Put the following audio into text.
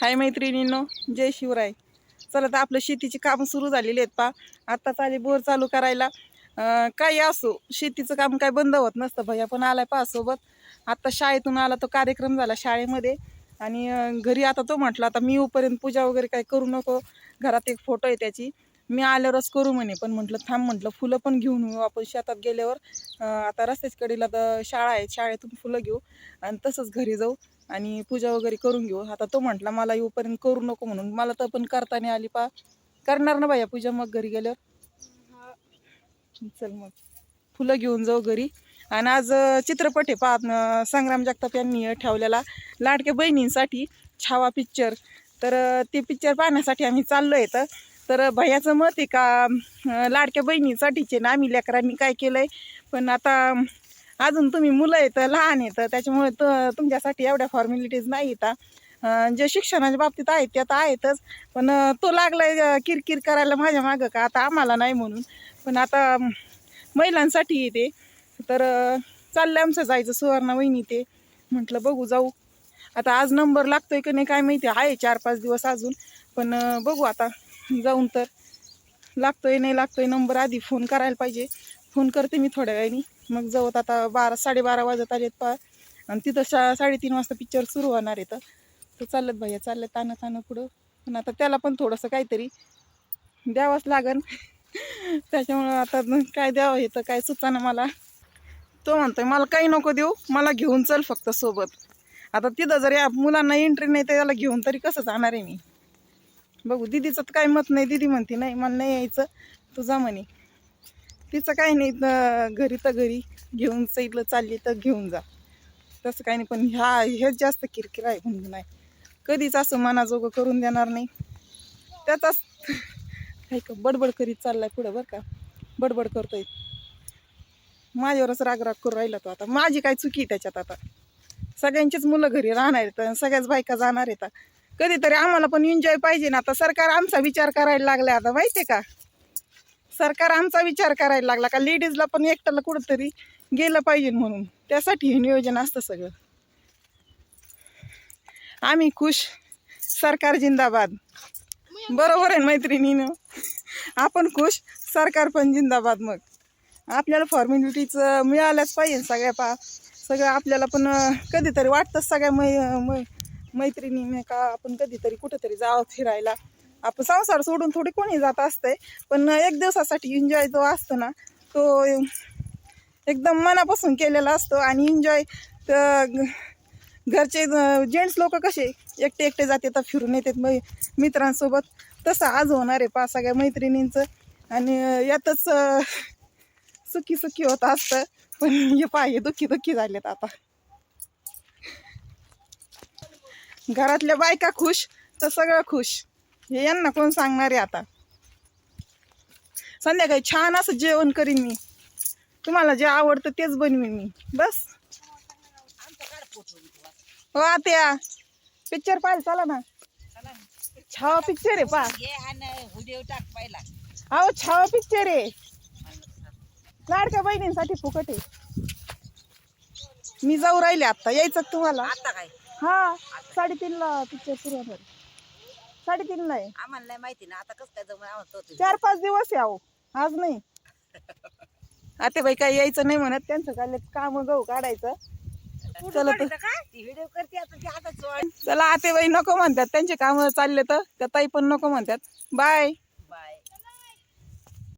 हाय मैत्रिणींनो जय शिवराय. चला तर आपलं शेतीची कामं सुरू झालेली आहेत पा. आत्ताच आली बोर चालू करायला. काही असो शेतीचं काम काय बंद होत नसतं भैया पण आलाय पा सोबत. आत्ता शाळेतून आला तो कार्यक्रम झाला शाळेमध्ये. आणि घरी आता तो म्हटला आता मी येऊपर्यंत पूजा वगैरे काय करू नको. घरात एक फोटो आहे त्याची. मी आल्यावरच करू म्हणे. पण म्हटलं थांब म्हटलं फुलं पण घेऊन येऊ आपण शेतात गेल्यावर. आता रस्त्याच कडेला तर शाळा आहे शाळेतून फुलं घेऊ. आणि तसंच घरी जाऊ. आणि पूजा वगैरे करून घेऊ. आता तो म्हटला मला येऊपर्यंत करू नको म्हणून. मला तर पण करता नाही आली पा. करणार ना बाया पूजा? मग घरी गेल्यावर. चल मग. फुलं घेऊन जाऊ घरी. आणि आज चित्रपट आहे पा संग्राम जगताप यांनी ठेवलेला. लाडक्या बहिणींसाठी छावा पिक्चर तर ते पिक्चर पाहण्यासाठी आम्ही चाललो आहे तर भैयाचं मत आहे का लाडक्या बहिणीसाठीचे ना आम्ही लेकरांनी काय केलं आहे पण आता अजून तुम्ही मुलं आहेत लहान आहेत त्याच्यामुळे त तुमच्यासाठी एवढ्या फॉर्मॅलिटीज नाही येतात जे शिक्षणाच्या बाबतीत आहेत ते आता आहेतच. पण तो लागलाय आहे किरकिर करायला माझ्या मागं का? आता आम्हाला नाही म्हणून. पण आता महिलांसाठी येते तर चाललं आमचं जायचं सुवर्ण वहिनी ते. म्हटलं बघू जाऊ. आता आज नंबर लागतोय का नाही काय माहिती? आहे चार पाच दिवस अजून. पण बघू आता. जाऊन तर. लागतोय नाही लागतोय नंबर आधी फोन करायला पाहिजे. फोन करते मी थोड्या वेळाने. मग जवळ आता बारा साडेबारा वाजत आलेत पा आणि तिथं शा साडेतीन वाजता पिक्चर सुरू होणार आहे तर तर चालत भैया चाललं तानं तानं पुढं. पण आता त्याला पण थोडंसं काहीतरी द्यावंच लागन. त्याच्यामुळं आता काय द्यावं हे तर काय सुचाना मला. तो म्हणतोय मला काही नको देऊ मला घेऊन चल फक्त सोबत. आता तिथं जर या मुलांना एंट्री नाही तर त्याला घेऊन तरी कसं जाणार आहे मी? बघू दिदीचं काय मत नाही. दिदी म्हणते नाही मला नाही यायचं. तू जा म्हणे. तिचं काही नाही घरी तर घरी घेऊन साईडला चालली तर घेऊन जा. तसं काही नाही पण ह्या हेच जास्त किरकिर आहे म्हणून नाही. कधीच असं मनाजोगं करून देणार नाही. त्याचाच काही का बडबड करीत चाललाय पुढं बरं का. बडबड करतोय. माझ्यावरच राग राग करून राहिला तो आता. माझी काय चुकी आहे त्याच्यात आता? सगळ्यांचीच मुलं घरी राहणार आहेत सगळ्याच बायका जाणार आहेत. कधीतरी आम्हाला पण एन्जॉय पाहिजे ना. आता सरकार आमचा विचार करायला लागलाय आता माहितीये का? सरकार आमचा विचार करायला लागला का लेडीजला पण एकट्याला कुठंतरी गेलं पाहिजे म्हणून. त्यासाठी हे नियोजन असतं सगळं. आम्ही खुश. सरकार जिंदाबाद. बरोबर आहे मैत्रिणीनं? आपण खुश. सरकार पण जिंदाबाद मग. आपल्याला फॉर्मॅलिटीचं मिळाल्याच पाहिजे सगळ्या पा सगळं आपल्याला पण कधीतरी वाटतंच सगळ्या मै मै मैत्रिणीने का आपण कधीतरी कुठंतरी जावं फिरायला. आपण संसार सोडून थोडी कोणी जात असतंय पण एक दिवसासाठी एन्जॉय जो असतो ना तो एकदम मनापासून केलेला असतो आणि एन्जॉय घरचे जेंट्स लोक कसे एकटे एकटे जाते तर फिरून येतात मै मित्रांसोबत. तसं आज होणार आहे पा सगळ्या मैत्रिणींचं. आणि यातच सुखी सुखी होत असतं पण हे पाय दुःखी दुःखी झालेत आता. घरातल्या बायका खुश तर सगळं खुश. हे यांना कोण सांगणार आहे आता? संध्याकाळी छान असं जेवण करीन मी. तुम्हाला जे आवडतं तेच बनवीन मी. बस. हो आत्या पिक्चर पाहिजे चला ना. छावा पिक्चर आहे पा अहो छावा पिक्चर आहे. लाडक्या बहिणींसाठी फुकट आहे. मी जाऊ राहिले आता. यायचं तुम्हाला? हा साडेतीनला पिक्चर सुरू होणार. साडेतीनला आहे आम्हाला नाही माहिती ना आता कसं काय जमून आम्हाला तो चार पाच दिवस अहो आज नाही. आता बाई काही यायचं नाही म्हणत त्यांचं काय काम गहू काढायचं. चला तर ती व्हिडिओ करते आता ती आता चोळ चला आते बाई नको म्हणतात. त्यांचे काम चालले तर त्या ताई पण नको म्हणतात. बाय